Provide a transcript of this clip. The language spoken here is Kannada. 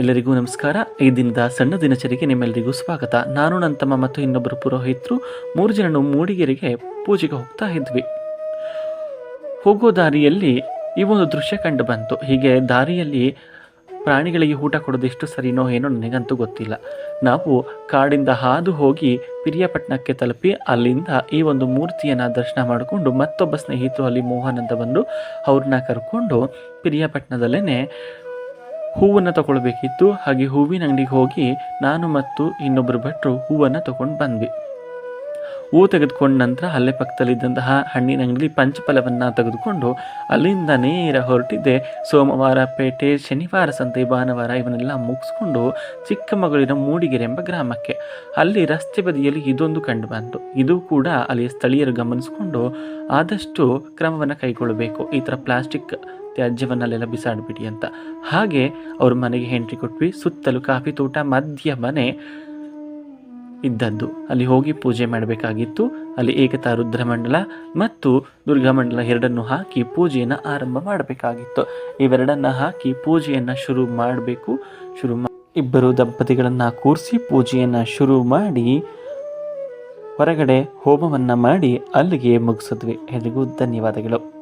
ಎಲ್ಲರಿಗೂ ನಮಸ್ಕಾರ. ಈ ದಿನದ ಸಣ್ಣ ದಿನಚರಿಗೆ ನಿಮ್ಮೆಲ್ಲರಿಗೂ ಸ್ವಾಗತ. ನಾನು ನನ್ನ ತಮ್ಮ ಮತ್ತು ಇನ್ನೊಬ್ಬರು ಪುರೋಹಿತರು ಮೂರು ಜನನು ಮೂಡಿಗೆರೆಗೆ ಪೂಜೆಗೆ ಹೋಗ್ತಾ ಇದ್ವಿ. ಹೋಗೋ ದಾರಿಯಲ್ಲಿ ಈ ಒಂದು ದೃಶ್ಯ ಕಂಡು ಬಂತು. ಹೀಗೆ ದಾರಿಯಲ್ಲಿ ಪ್ರಾಣಿಗಳಿಗೆ ಊಟ ಕೊಡೋದು ಎಷ್ಟು ಸರಿನೋ ಏನೋ ನನಗಂತೂ ಗೊತ್ತಿಲ್ಲ. ನಾವು ಕಾಡಿಂದ ಹಾದು ಹೋಗಿ ಪಿರಿಯಾಪಟ್ಟಣಕ್ಕೆ ತಲುಪಿ ಅಲ್ಲಿಂದ ಈ ಒಂದು ಮೂರ್ತಿಯನ್ನು ದರ್ಶನ ಮಾಡಿಕೊಂಡು ಮತ್ತೊಬ್ಬ ಸ್ನೇಹಿತರು ಅಲ್ಲಿ ಮೋಹನ್ ಅಂತ ಬಂದು ಅವ್ರನ್ನ ಕರ್ಕೊಂಡು ಪಿರಿಯಾಪಟ್ಟಣದಲ್ಲೇ ಹೂವನ್ನು ತಗೊಳ್ಬೇಕಿತ್ತು. ಹಾಗೆ ಹೂವಿನ ಅಂಗಡಿಗೆ ಹೋಗಿ ನಾನು ಮತ್ತು ಇನ್ನೊಬ್ಬರು ಭಟ್ರು ಹೂವನ್ನು ತಗೊಂಡು ಬಂದ್ವಿ. ಹೂ ತೆಗೆದುಕೊಂಡ ನಂತರ ಅಲ್ಲೇ ಪಕ್ಕದಲ್ಲಿದ್ದಂತಹ ಹಣ್ಣಿನ ಅಂಗಡಿ ಪಂಚಫಲವನ್ನು ತೆಗೆದುಕೊಂಡು ಅಲ್ಲಿಂದ ನೇರ ಹೊರಟಿದ್ದೆ. ಸೋಮವಾರ ಪೇಟೆ, ಶನಿವಾರ ಸಂತೆ, ಭಾನುವಾರ ಇವನ್ನೆಲ್ಲ ಮುಗಿಸ್ಕೊಂಡು ಚಿಕ್ಕಮಗಳೂರಿನ ಮೂಡಿಗೆರೆ ಎಂಬ ಗ್ರಾಮಕ್ಕೆ. ಅಲ್ಲಿ ರಸ್ತೆ ಬದಿಯಲ್ಲಿ ಇದೊಂದು ಕಂಡು ಬಂತು. ಇದು ಕೂಡ ಅಲ್ಲಿಯ ಸ್ಥಳೀಯರು ಗಮನಿಸಿಕೊಂಡು ಆದಷ್ಟು ಕ್ರಮವನ್ನು ಕೈಗೊಳ್ಳಬೇಕು. ಈ ಥರ ಪ್ಲಾಸ್ಟಿಕ್ ತ್ಯಾಜ್ಯವನ್ನಲ್ಲೆಲ್ಲ ಬಿಸಾಡಿಬಿಡಿ ಅಂತ. ಹಾಗೆ ಅವ್ರ ಮನೆಗೆ ಎಂಟ್ರಿ ಕೊಟ್ವಿ, ಸುತ್ತಲೂ ಕಾಫಿ ತೋಟ, ಮಧ್ಯ ಮನೆ ಇದ್ದದ್ದು. ಅಲ್ಲಿ ಹೋಗಿ ಪೂಜೆ ಮಾಡಬೇಕಾಗಿತ್ತು. ಅಲ್ಲಿ ಏಕತಾ ರುದ್ರಮಂಡಲ ಮತ್ತು ದುರ್ಗಾಮಂಡಲ ಎರಡನ್ನು ಹಾಕಿ ಪೂಜೆಯನ್ನು ಆರಂಭ ಮಾಡಬೇಕಾಗಿತ್ತು. ಇವೆರಡನ್ನು ಹಾಕಿ ಪೂಜೆಯನ್ನು ಶುರು ಮಾಡಬೇಕು. ಶುರು ಮಾ ಇಬ್ಬರು ದಂಪತಿಗಳನ್ನು ಕೂರಿಸಿ ಪೂಜೆಯನ್ನು ಶುರು ಮಾಡಿ ಹೊರಗಡೆ ಹೋಮವನ್ನು ಮಾಡಿ ಅಲ್ಲಿಗೆ ಮುಗಿಸಿದ್ವಿ. ಎಲ್ರಿಗೂ ಧನ್ಯವಾದಗಳು.